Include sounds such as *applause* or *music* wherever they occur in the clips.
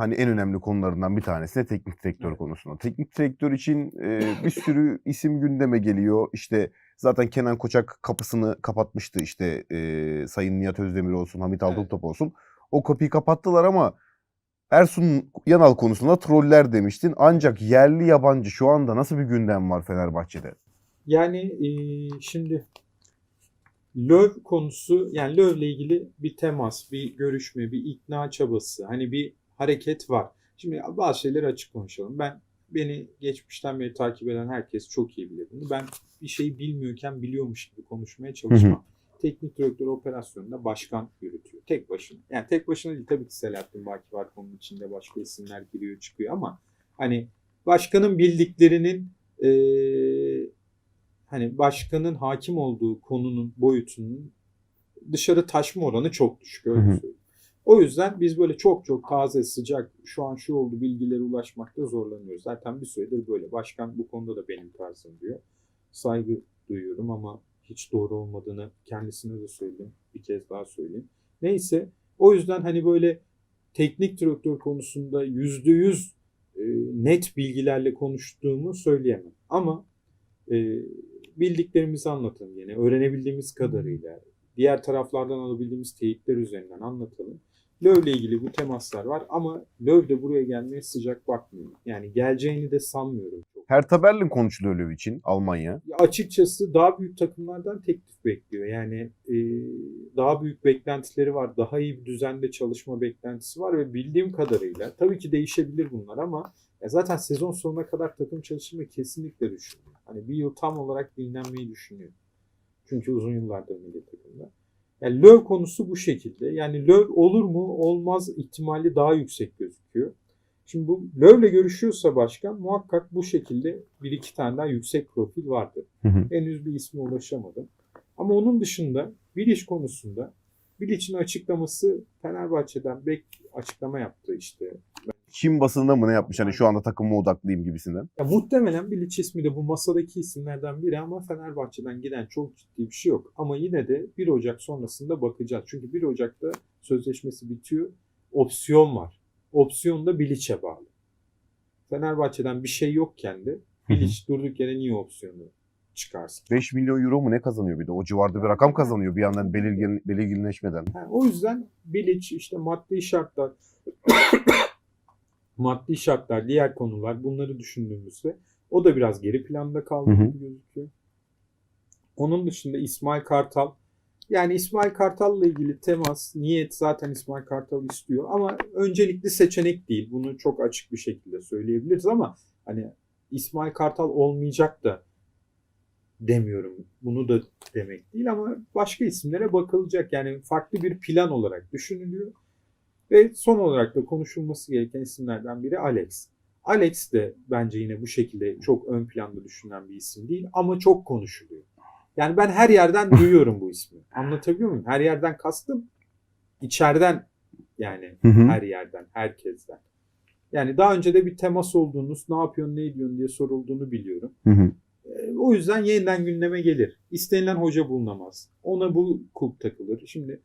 hani en önemli konularından bir tanesi de teknik direktör Evet. konusunda. Teknik direktör için e, bir sürü isim gündeme geliyor. İşte zaten Kenan Koçak kapısını kapatmıştı işte e, Sayın Nihat Özdemir olsun, Hamit Evet. Altıntop olsun. O kapıyı kapattılar ama Ersun Yanal konusunda troller demiştin. Ancak yerli yabancı şu anda nasıl bir gündem var Fenerbahçe'de? Yani e, şimdi Löw konusu yani Löv'le ilgili bir temas, bir görüşme, bir ikna çabası, hani bir hareket var. Şimdi bazı şeyleri açık konuşalım. Ben beni geçmişten beri takip eden herkes çok iyi bilir bunu. Ben bir şeyi bilmiyorken biliyormuş gibi konuşmaya çalışmam. Teknik direktör operasyonunda başkan yürütüyor. Tek başına. Yani tek başına değil tabii ki Selahattin Baki var konunun içinde başka isimler giriyor çıkıyor ama hani başkanın bildiklerinin eee hani başkanın hakim olduğu konunun boyutunun dışarı taşma oranı çok düşük öyle Hı hı. söyleyeyim. O yüzden biz böyle çok çok taze sıcak şu an şu oldu bilgilere ulaşmakta zorlanıyoruz. Zaten bir süredir böyle. Başkan bu konuda da benim tarzım diyor. Saygı duyuyorum ama hiç doğru olmadığını kendisine de söyledim. Bir kez daha söyleyeyim. Neyse o yüzden hani böyle teknik direktör konusunda yüzde yüz e, net bilgilerle konuştuğumu söyleyemem. Ama e, bildiklerimizi anlatalım yine. Öğrenebildiğimiz kadarıyla diğer taraflardan alabildiğimiz teyitler üzerinden anlatalım. Löw ile ilgili bu temaslar var ama Löw de buraya gelmeye sıcak bakmıyor. Yani geleceğini de sanmıyorum. Hertha Berlin konuşuluyor Löw için Almanya. Ya açıkçası daha büyük takımlardan teklif bekliyor. Yani e, daha büyük beklentileri var. Daha iyi bir düzende çalışma beklentisi var ve bildiğim kadarıyla tabii ki değişebilir bunlar ama ya zaten sezon sonuna kadar takım çalışmayı kesinlikle düşünüyor. Hani bir yıl tam olarak dinlenmeyi düşünüyor. Çünkü uzun yıllardır milli takımda. Yani Löw konusu bu şekilde. Yani Löw olur mu olmaz ihtimali daha yüksek gözüküyor. Şimdi bu Löv'le görüşüyorsa başkan muhakkak bu şekilde bir iki tane daha yüksek profil vardır. Hı hı. Henüz bir isme ulaşamadım. Ama onun dışında Bilic konusunda Bilic'in açıklaması Fenerbahçe'den bek açıklama yaptı işte. Çin basınında mı ne yapmış hani şu anda takıma odaklıyım gibisinden. Ya muhtemelen Bilic ismi de bu masadaki isimlerden biri ama Fenerbahçe'den giden çok ciddi bir şey yok. Ama yine de 1 Ocak sonrasında bakacağız. Çünkü 1 Ocak'ta sözleşmesi bitiyor. Opsiyon var. Opsiyon da Bilic'e bağlı. Fenerbahçe'den bir şey yokken de Bilic durduk yere niye opsiyonu çıkarsın? 5 milyon euro mu ne kazanıyor bir de? O civarda bir rakam kazanıyor bir yandan belirgin, belirginleşmeden. Ha, o yüzden Bilic işte maddi şartlar maddi şartlar, diğer konular bunları düşündüğümüzde o da biraz geri planda kaldı gibi gözüküyor. Onun dışında İsmail Kartal yani İsmail Kartal'la ilgili temas, niyet zaten İsmail Kartal istiyor ama öncelikli seçenek değil. Bunu çok açık bir şekilde söyleyebiliriz ama hani İsmail Kartal olmayacak da demiyorum. Bunu da demek değil ama başka isimlere bakılacak. Yani farklı bir plan olarak düşünülüyor. Ve son olarak da konuşulması gereken isimlerden biri Alex. Alex de bence yine bu şekilde çok ön planda düşünülen bir isim değil ama çok konuşuluyor. Yani ben her yerden *laughs* duyuyorum bu ismi. Anlatabiliyor muyum? Her yerden kastım içeriden yani Hı hı. her yerden, herkesten. Yani daha önce de bir temas olduğunuz, ne yapıyorsun, ne ediyorsun diye sorulduğunu biliyorum. Hı hı. E, O yüzden yeniden gündeme gelir. İstenilen hoca bulunamaz. Ona bu kulp takılır. Şimdi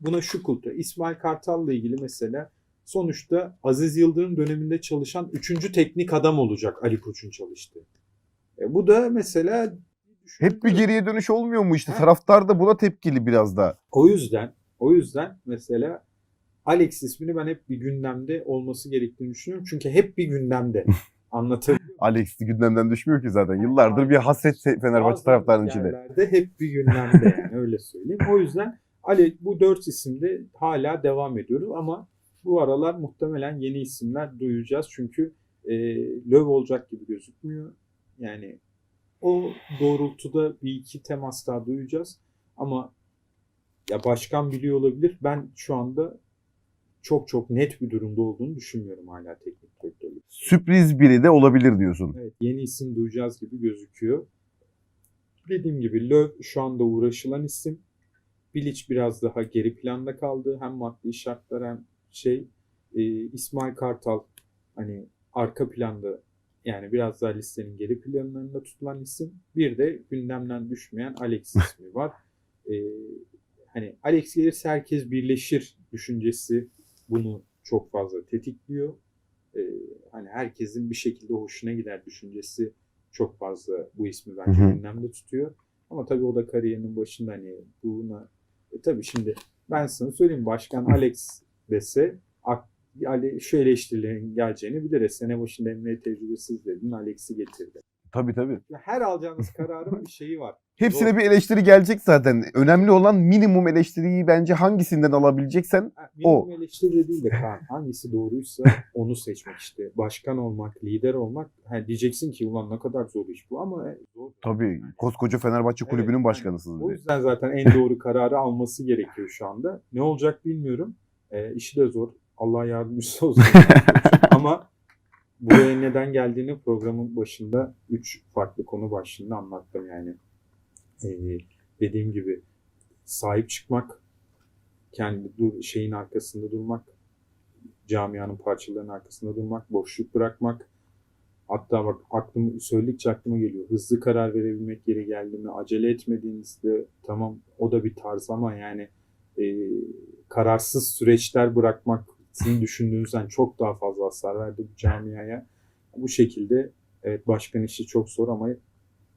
buna şu kulp. İsmail Kartal'la ilgili mesela sonuçta Aziz Yıldırım döneminde çalışan üçüncü teknik adam olacak Ali Koç'un çalıştığı. E, bu da mesela Hep bir geriye dönüş olmuyor mu işte? Ha. Taraftar da buna tepkili biraz da. O yüzden o yüzden mesela Alex ismini ben hep bir gündemde olması gerektiğini düşünüyorum. Çünkü hep bir gündemde. *laughs* Anlatabiliyor? Alex de gündemden düşmüyor ki zaten. Yıllardır bir hasret Fenerbahçe taraftarının içinde. hep bir gündemde yani öyle söyleyeyim. O yüzden Ali bu dört isimde hala devam ediyoruz ama bu aralar muhtemelen yeni isimler duyacağız. Çünkü e, Löw olacak gibi gözükmüyor. Yani o doğrultuda bir iki temas daha duyacağız. Ama ya başkan biliyor olabilir. Ben şu anda çok çok net bir durumda olduğunu düşünmüyorum hala teknik direktörlük. Sürpriz biri de olabilir diyorsun. Evet, yeni isim duyacağız gibi gözüküyor. Dediğim gibi Löw şu anda uğraşılan isim. Bilic biraz daha geri planda kaldı. Hem maddi şartlar hem şey e, İsmail Kartal hani arka planda yani biraz daha listenin geri planlarında tutulan isim. Bir de gündemden düşmeyen Alex ismi var. E, hani Alex gelirse herkes birleşir düşüncesi bunu çok fazla tetikliyor. Ee, hani herkesin bir şekilde hoşuna gider düşüncesi çok fazla bu ismi bence gündemde tutuyor. Ama tabii o da kariyerinin başında hani buna e tabii şimdi ben sana söyleyeyim başkan Alex dese şu eleştirilerin geleceğini bilir. Sene başında Emre tecrübesiz dedin Alex'i getirdi. Tabii tabii. Her alacağınız kararın bir şeyi var. Hepsine Zor. bir eleştiri gelecek zaten. Önemli olan minimum eleştiriyi bence hangisinden alabileceksen Ha, Minimum eleştiri de değil de Kaan. Hangisi doğruysa onu seçmek işte. Başkan olmak, lider olmak. Ha, diyeceksin ki ulan ne kadar zor iş bu ama e, zor. tabii Yani. koskoca Fenerbahçe Evet, kulübünün yani başkanısınız. O bir de. yüzden zaten en doğru kararı alması gerekiyor şu anda. Ne olacak bilmiyorum. E, işi de zor. Allah yardımcısı olsun. *laughs* Ama buraya neden geldiğini programın başında 3 farklı konu başlığında anlattım yani. E, dediğim gibi sahip çıkmak, kendi dur, şeyin arkasında durmak, camianın parçalarının arkasında durmak, boşluk bırakmak. Hatta bak aklım söyledikçe aklıma geliyor. Hızlı karar verebilmek yeri geldi mi? Acele etmediğinizde tamam o da bir tarz ama yani e, kararsız süreçler bırakmak sizin düşündüğünüzden çok daha fazla hasar verdi bu camiaya. Bu şekilde evet başkan işi çok zor ama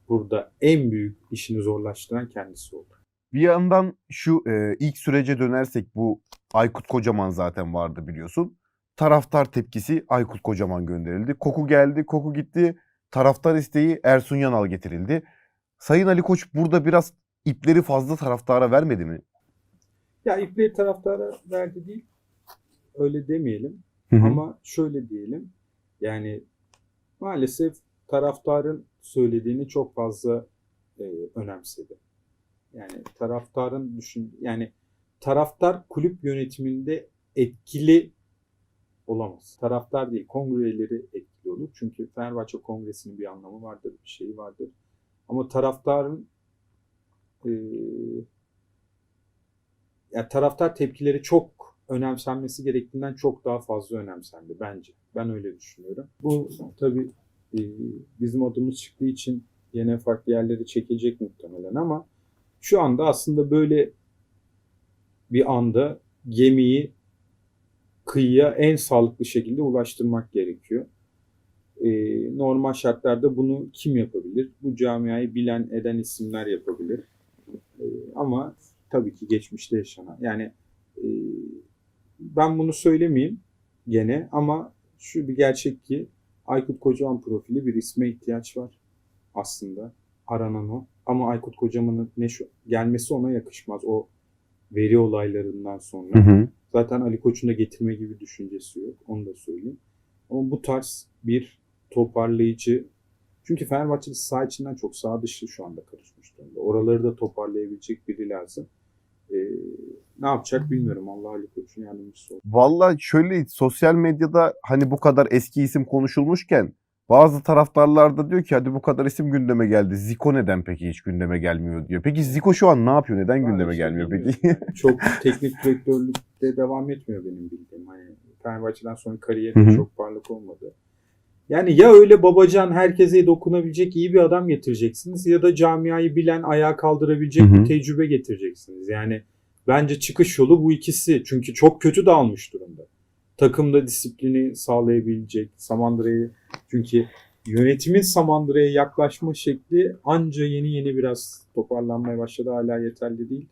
burada en büyük işini zorlaştıran kendisi oldu. Bir yandan şu e, ilk sürece dönersek bu Aykut Kocaman zaten vardı biliyorsun. Taraftar tepkisi Aykut Kocaman gönderildi. Koku geldi, koku gitti. Taraftar isteği Ersun Yanal getirildi. Sayın Ali Koç burada biraz ipleri fazla taraftara vermedi mi? Ya ipleri taraftara verdi değil. Öyle demeyelim. Ama şöyle diyelim. Yani maalesef taraftarın söylediğini çok fazla e, önemsedi. Yani taraftarın düşün yani taraftar kulüp yönetiminde etkili olamaz. Taraftar değil, kongre üyeleri etkili olur. Çünkü Fenerbahçe Kongresi'nin bir anlamı vardır, bir şeyi vardır. Ama taraftarın e, ya taraftar tepkileri çok önemsenmesi gerektiğinden çok daha fazla önemsendi bence. Ben öyle düşünüyorum. Bu tabii e, bizim adımız çıktığı için yine farklı yerlere çekilecek muhtemelen ama şu anda aslında böyle bir anda gemiyi kıyıya en sağlıklı şekilde ulaştırmak gerekiyor. E, normal şartlarda bunu kim yapabilir? Bu camiayı bilen eden isimler yapabilir. E, ama tabii ki geçmişte yaşanan. Yani ben bunu söylemeyeyim gene ama şu bir gerçek ki Aykut Kocaman profili bir isme ihtiyaç var aslında. Aranan o. Ama Aykut Kocaman'ın ne şu, gelmesi ona yakışmaz. O veri olaylarından sonra. Zaten Ali Koç'un da getirme gibi düşüncesi yok. Onu da söyleyeyim. Ama bu tarz bir toparlayıcı çünkü Fenerbahçe'de sağ içinden çok sağ dışı şu anda karışmış durumda. Oraları da toparlayabilecek biri lazım. Ee, ne yapacak bilmiyorum. Allah Ali Koç'un yardımcısı olsun. Valla şöyle sosyal medyada hani bu kadar eski isim konuşulmuşken bazı taraftarlar da diyor ki hadi bu kadar isim gündeme geldi. Zico neden peki hiç gündeme gelmiyor diyor. Peki Zico şu an ne yapıyor? Neden gündeme işte gelmiyor peki? *laughs* Çok teknik direktörlükte devam etmiyor benim bildiğim. Hani Fenerbahçe'den sonra kariyeri çok parlak olmadı. Yani ya öyle babacan herkese dokunabilecek iyi bir adam getireceksiniz ya da camiayı bilen ayağa kaldırabilecek Hı hı. bir tecrübe getireceksiniz. Yani bence çıkış yolu bu ikisi. Çünkü çok kötü dağılmış durumda. Takımda disiplini sağlayabilecek, Samandıra'yı çünkü yönetimin Samandıra'ya yaklaşma şekli anca yeni yeni biraz toparlanmaya başladı. Hala yeterli değil.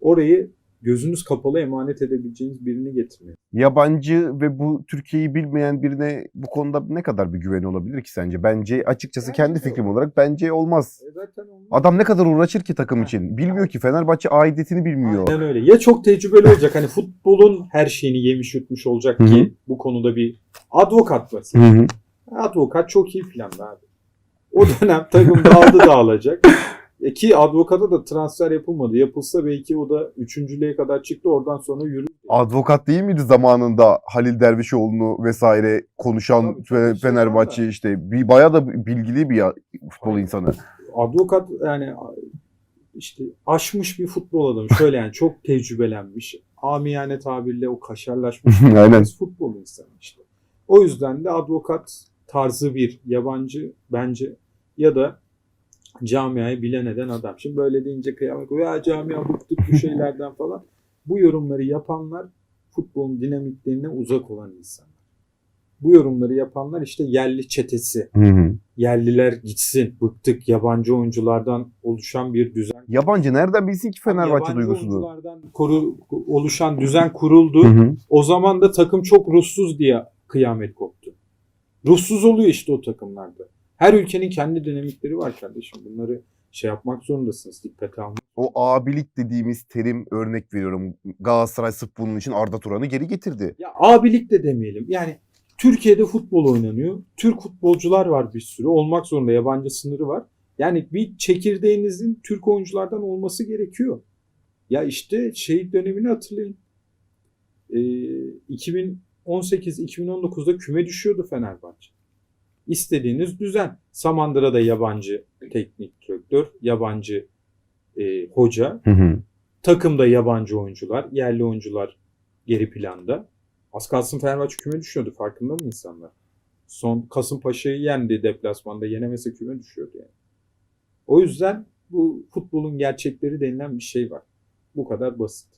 Orayı gözünüz kapalı emanet edebileceğiniz birini getirmek. Yabancı ve bu Türkiye'yi bilmeyen birine bu konuda ne kadar bir güveni olabilir ki sence? Bence açıkçası Bence kendi fikrim yok. olarak bence olmaz. E zaten olmaz. Adam ne kadar uğraşır ki takım Ha. için? Bilmiyor ki Fenerbahçe aidiyetini bilmiyor. Aynen öyle. Ya çok tecrübeli olacak. Hani futbolun her şeyini yemiş yutmuş olacak ki bu konuda bir advokat var. Hı hı. Advokat çok iyi planda abi. O dönem takım dağıldı dağılacak. E ki advokata da transfer yapılmadı. Yapılsa belki o da üçüncülüğe kadar çıktı. Oradan sonra yürüdü. Advokat değil miydi zamanında Halil Dervişoğlu'nu vesaire konuşan Tabii, tabii, Fe- şey Fenerbahçe var işte bir bayağı da bilgili bir futbol Aynen. insanı. Advokat yani işte aşmış bir futbol adamı. Şöyle yani çok tecrübelenmiş. Amiyane tabirle o kaşarlaşmış. *laughs* Aynen. Futbol insanı işte. O yüzden de advokat tarzı bir yabancı bence ya da camiayı bilen eden adam. Şimdi böyle deyince kıyamet ya camia bıktık bu şeylerden falan. Bu yorumları yapanlar futbolun dinamiklerine uzak olan insanlar. Bu yorumları yapanlar işte yerli çetesi. Hı hı. Yerliler gitsin, bıktık yabancı oyunculardan oluşan bir düzen. Yabancı nereden bilsin ki Fenerbahçe yabancı duygusunu? oyunculardan koru, oluşan düzen kuruldu. Hı hı. O zaman da takım çok ruhsuz diye kıyamet koptu. Ruhsuz oluyor işte o takımlarda. Her ülkenin kendi dinamikleri var kardeşim. Bunları şey yapmak zorundasınız. Dikkate almak. O abilik dediğimiz terim örnek veriyorum. Galatasaray sırf bunun için Arda Turan'ı geri getirdi. Ya abilik de demeyelim. Yani Türkiye'de futbol oynanıyor. Türk futbolcular var bir sürü. Olmak zorunda yabancı sınırı var. Yani bir çekirdeğinizin Türk oyunculardan olması gerekiyor. Ya işte şey dönemini hatırlayın. Ee, 2018-2019'da küme düşüyordu Fenerbahçe. İstediğiniz düzen. Samandıra'da yabancı teknik direktör, yabancı e, hoca, Hı hı. Takımda yabancı oyuncular, yerli oyuncular geri planda. Az kalsın Fenerbahçe küme düşüyordu farkında mı insanlar? Son Kasımpaşa'yı yendi deplasmanda yenemese küme düşüyordu yani. O yüzden bu futbolun gerçekleri denilen bir şey var. Bu kadar basit.